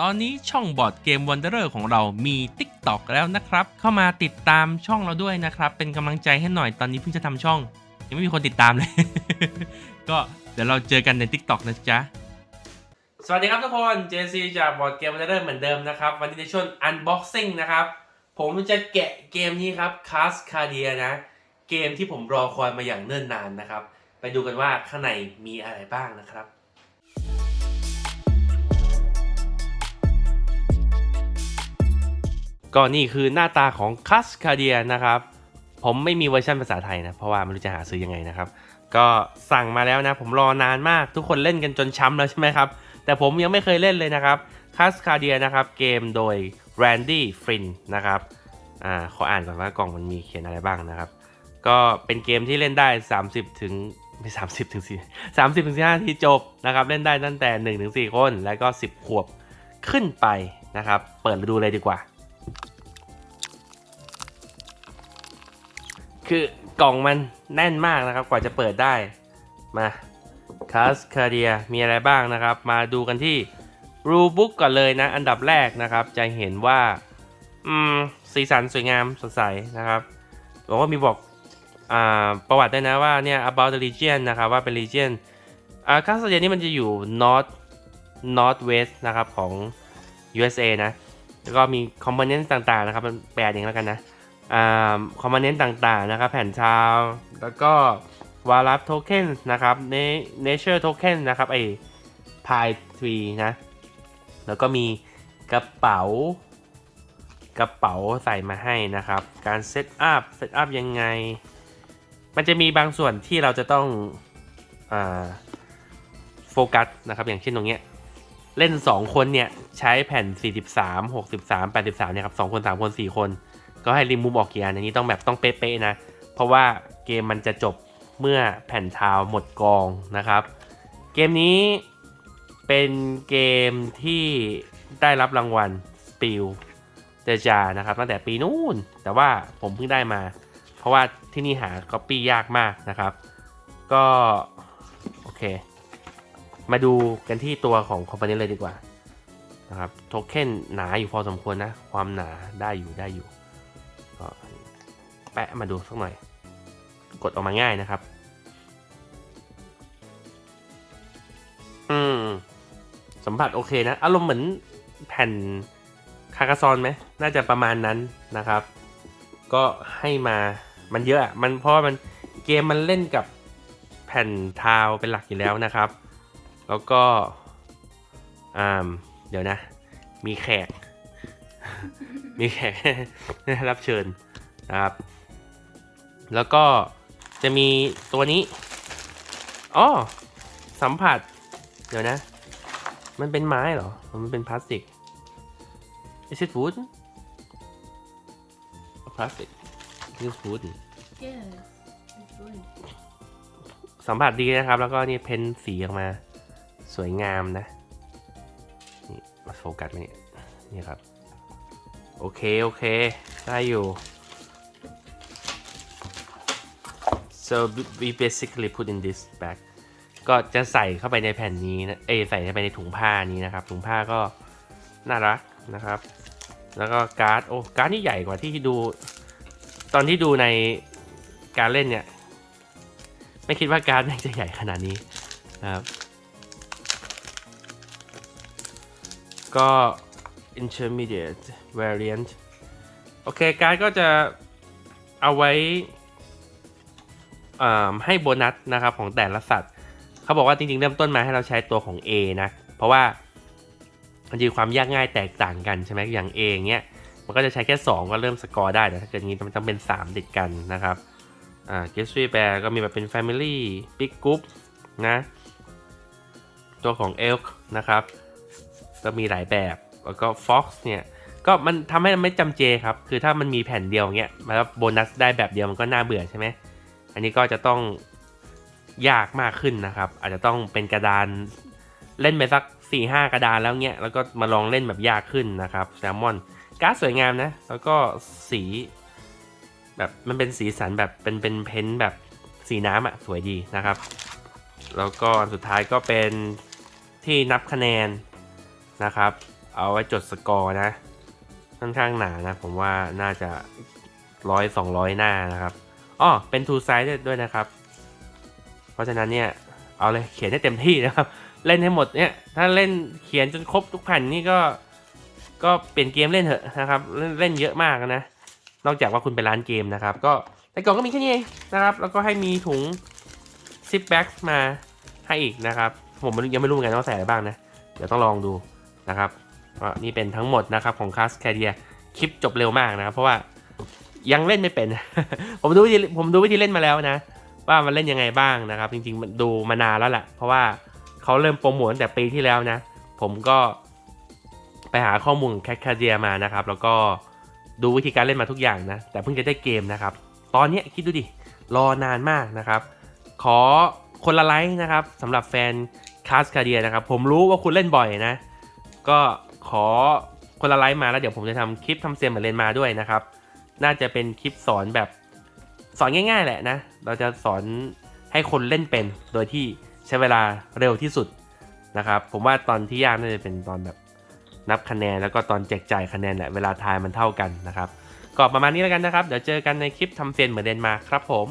ตอนนี้ช่องบอร์ดเกมวันเดอร์ของเรามี TikTok แล้วนะครับ เข้ามาติดตามช่องเราด้วยนะครับ เป็นกำลังใจให้หน่อยตอนนี้เพิ่งจะทำช่อง ยังไม่มีคนติดตามเลย ก็เดี๋ยวเราเจอกันใน TikTok นะจ๊ะ สวัสดีครับทุกคน JC จากบอร์ดเกมวันเดอร์เหมือนเดิมนะครับ วันนี้ในช่วง Unboxing นะครับ ผมจะแกะเกมนี้ครับ c a s c a d i a นะ เกมที่ผมรอคอยมาอย่างเนิ่นนานนะครับ ไปดูกันว่าข้างในมีอะไรบ้างนะครับ ก็นี่คือหน้าตาของ c a s c a d i a นะครับ ผมไม่มีเวอร์ชันภาษาไทยนะ เพราะว่าไม่รู้จะหาซื้อยังไงนะครับ ก็สั่งมาแล้วนะ ผมรอนานมากทุกคนเล่นกันจนช้ำแล้วใช่ไหมครับ แต่ผมยังไม่เคยเล่นเลยนะครับ c a s c a d i a นะครับ เกมโดย Randy Flynn นะครับอ่าขออ่านก่อนว่ากล่องมันมีเขียนอะไรบ้างนะครับ ก็เป็นเกมที่เล่นได้ 30 ถึงไม่30ถึง4 30ถึง15นาทีจบนะครับเล่นได้ตั้งแต่1ถึง4คน แล้วก็10ขวบขึ้นไปนะครับ เปิดมาดูเลยดีกว่า คือกล่องมันแน่นมากนะครับกว่าจะเปิดได้มาคาสคาเดียมีอะไรบ้างนะครับ มาดูกันที่รูบุ๊กก่อนเลยนะ อันดับแรกนะครับ จะเห็นว่า อืม สีสันสวยงามสดใสนะครับบอกว่ามีบอกอ่าประวัติด้นะว่าเนี่ย about the region นะครับ ว่าเป็น region อ่าคาสคาเดียนี่มันจะอยู่ north north west นะครับของ USA นะ แล้วก็มีคอมโพเนนต์ต่างๆนะครับ มันแปลเองแล้วกันนะ คอมโพเนนต์ต่างๆนะครับ แผ่นชาว แล้วก็วาลับโทเค็นนะครับเนเชอร์โทเค็นนะครับไอพายทรีนะ แล้วก็มีกระเป๋ากระเป๋าใส่มาให้นะครับ การเซตอัพเซตอัพยังไง มันจะมีบางส่วนที่เราจะต้องอโฟกัสนะครับอย่างเช่นตรงเนี้ยเล่น 2 คนเนี่ย ใช้แผ่น 43 63 83เนี่ยครับ2คน 3 คน 4 คน ก็ให้ริมมุมออกกี่อันอันนี้ต้องแบบต้องเป๊ะๆนะ เพราะว่าเกมมันจะจบเมื่อแผ่นทาวหมดกองนะครับ เกมนี้เป็นเกมที่ได้รับรางวัลสปิลเดจานะครับตั้งแต่ปีนู้น แต่ว่าผมเพิ่งได้มา เพราะว่าที่นี่หาก๊อปปี้ยากมากนะครับ ก็ โอเค มาดูกันที่ตัวของคอมพานีเลยดีกว่านะครับโทเค็นหนาอยู่พอสมควรนะ ความหนาได้อยู่ได้อยู่ ก็แปะมาดูสักหน่อย กดออกมาง่ายนะครับ อืม สัมผัสโอเคนะ อารมณ์เหมือนแผ่นคากาซอนไหม น่าจะประมาณนั้นนะครับ ก็ให้มา มันเยอะอะ มันเพราะมันเกมมันเล่นกับแผ่นทาวเป็นหลักอยู่แล้วนะครับ แล้วก็ อ่า เดี๋ยวนะ มีแขก มีแขกรับเชิญนะครับ แล้วก็จะมีตัวนี้อ๋อสัมผัส เดี๋ยวนะ มันเป็นไม้เหรอ มันเป็นพลาสติก Is it wood? Plastic. This wood. Yes, it's good. สัมผัสดีนะครับ แล้วก็นี่เพ้นสีออกมา สวยงามนะ นี่มาโฟกัสไหมเนี่ยนี่ครับ โอเค โอเค ได้อยู่ so we basically put in this bag ก็จะใส่เข้าไปในแผ่นนี้นะ เอใส่เข้าไปในถุงผ้านี้นะครับ ถุงผ้าก็น่ารักนะครับ แล้วก็การ์ด โอ้ การ์ดนี่ใหญ่กว่าที่ดู ตอนที่ดูในการเล่นเนี่ย ไม่คิดว่าการ์ดม่งจะใหญ่ขนาดนี้นะครับ ก็ intermediate variant โอเค การก็จะเอาไว้ให้โบนัสนะครับของแต่ละสัตว์ เขาบอกว่าจริงๆ เริ่มต้นมาให้เราใช้ตัวของ A นะ เพราะว่าจะมีความยากง่ายแตกต่างกันใช่ไหมอย่าง A อย่างเงี้ย มันก็จะใช้แค่ 2 ก็เริ่มสกอร์ได้ แต่ถ้าเกิดงี้มันต้องเป็น 3 ติดกันนะครับอ่า g e s t r y Bear ก็มีแบบเป็น Family Big Group นะ ตัวของ Elk นะครับ ก็มีหลายแบบ แล้วก็ Fox เนี่ยก็มันทำให้มันไม่จำเจครับ คือถ้ามันมีแผ่นเดียวเงี้ยแล้วโบนัสได้แบบเดียวมันก็น่าเบื่อใช่ไหม อันนี้ก็จะต้องยากมากขึ้นนะครับ อาจจะต้องเป็นกระดานเล่นไปสัก4ี่ห้ากระดานแล้วเงี้ย แล้วก็มาลองเล่นแบบยากขึ้นนะครับแซลมอนการ์ดสวยงามนะ แล้วก็สี แบบมันเป็นสีสันแบบเป็นเป็นเพ้นท์แบบสีน้ำอะสวยดีนะครับ แล้วก็สุดท้ายก็เป็นที่นับคะแนนนะครับ เอาไว้จดสกอร์นะ ค่อนข้างหนานะ ผมว่าน่าจะร้อยสองร้อยหน้านะครับอ้อเป็น two side ด้วยนะครับ เพราะฉะนั้นเนี่ย เอาเลยเขียนให้เต็มที่นะครับ เล่นให้หมดเนี่ย ถ้าเล่นเขียนจนครบทุกแผ่นนี่ก็ ก็เปลี่ยนเกมเล่นเถอะนะครับ เล่นเล่นเยอะมากนะ นอกจากว่าคุณไปร้านเกมนะครับ ก็ในกล่องก็มีแค่นี้เองนะครับ แล้วก็ให้มีถุงซิปแบ็กมาให้อีกนะครับ ผมยังไม่รู้เหมือนกันว่าใส่อะไรบ้างนะ เดี๋ยวต้องลองดูนะครับ ก็นี่เป็นทั้งหมดนะครับของค a สแคเดียคลิปจบเร็วมากนะครับเพราะว่ายังเล่นไม่เป็น ผมดูวิธีผมดูวิธีเล่นมาแล้วนะ ว่ามันเล่นยังไงบ้างนะครับ จริงๆมันดูมานานแล้วแหละเพราะว่าเขาเริ่มโปรโมทตั้งแต่ปีที่แล้วนะ ผมก็ไปหาข้อมูลแค s คเดียมานะครับ แล้วก็ดูวิธีการเล่นมาทุกอย่างนะ แต่เพิ่งจะได้เกมนะครับ ตอนนี้คิดดูดิ รอนานมากนะครับ ขอคนละไลค์นะครับสำหรับแฟนคาสคาเดียนะครับ ผมรู้ว่าคุณเล่นบ่อยนะ ก็ ขอคนละไลค์มาแล้วเดี๋ยวผมจะทำคลิปทำเซียนเหมือนเรนมาด้วยนะครับ น่าจะเป็นคลิปสอนแบบสอนง่าย ๆ แหละนะ เราจะสอนให้คนเล่นเป็นโดยที่ใช้เวลาเร็วที่สุดนะครับ ผมว่าตอนที่ยากน่าจะเป็นตอนแบบนับคะแนนแล้วก็ตอนแจกจ่ายคะแนนแหละเวลาทายมันเท่ากันนะครับ ก็ประมาณนี้แล้วกันนะครับ เดี๋ยวเจอกันในคลิปทำเซียนเหมือนเดนมาครับผม